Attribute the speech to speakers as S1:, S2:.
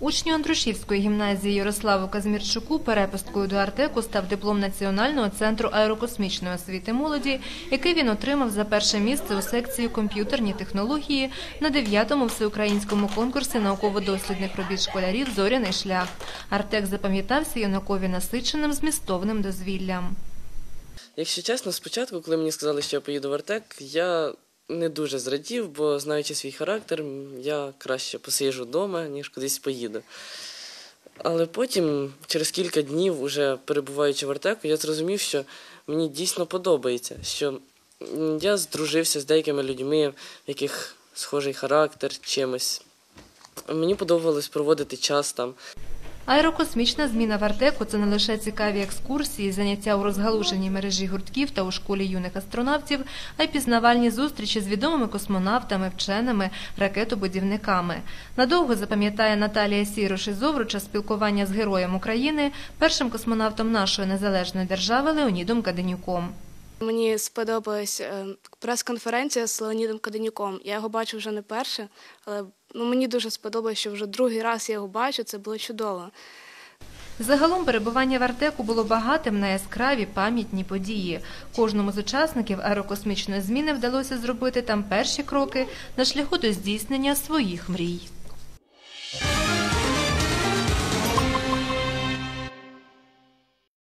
S1: Учню Андрушівської гімназії Ярославу Казмірчуку перепусткою до Артеку став диплом Національного центру аерокосмічної освіти молоді, який він отримав за перше місце у секції комп'ютерні технології на 9-му всеукраїнському конкурсі науково-дослідних робіт школярів Зоряний шлях. Артек запам'ятався юнакові насиченим змістовним дозвіллям.
S2: Якщо чесно, спочатку, коли мені сказали, що я поїду в Артек, я не дуже зрадів, бо знаючи свій характер, я краще посиджу вдома, ніж кудись поїду. Але потім, через кілька днів, уже перебуваючи в Артеку, я зрозумів, що мені дійсно подобається, що я здружився з деякими людьми, в яких схожий характер чимось. Мені подобалось проводити час там.
S1: Аерокосмічна зміна в Артеку це не лише цікаві екскурсії, заняття у розгалуженій мережі гуртків та у школі юних астронавтів, а й пізнавальні зустрічі з відомими космонавтами, вченими, ракетобудівниками. Надовго запам'ятає Наталія Сірош із Овруча спілкування з героєм України, першим космонавтом нашої незалежної держави Леонідом Каденюком.
S3: Мені сподобалась е, прес-конференція з Леонідом Каденюком. Я його бачу вже не перше, але ну, мені дуже сподобалось, що вже другий раз я його бачу. Це було чудово.
S1: Загалом перебування в Артеку було багатим на яскраві пам'ятні події. Кожному з учасників аерокосмічної зміни вдалося зробити там перші кроки на шляху до здійснення своїх мрій.